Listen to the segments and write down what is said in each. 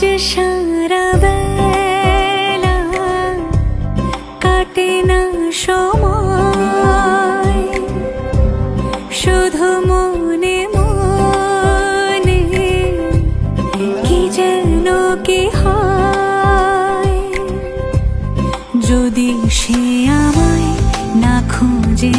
যে সারা বেলা কাটে না সময়, শুধু মনে মনে কি যেন কি হয়। যদি সে আমায় না খোঁজে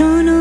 শোনো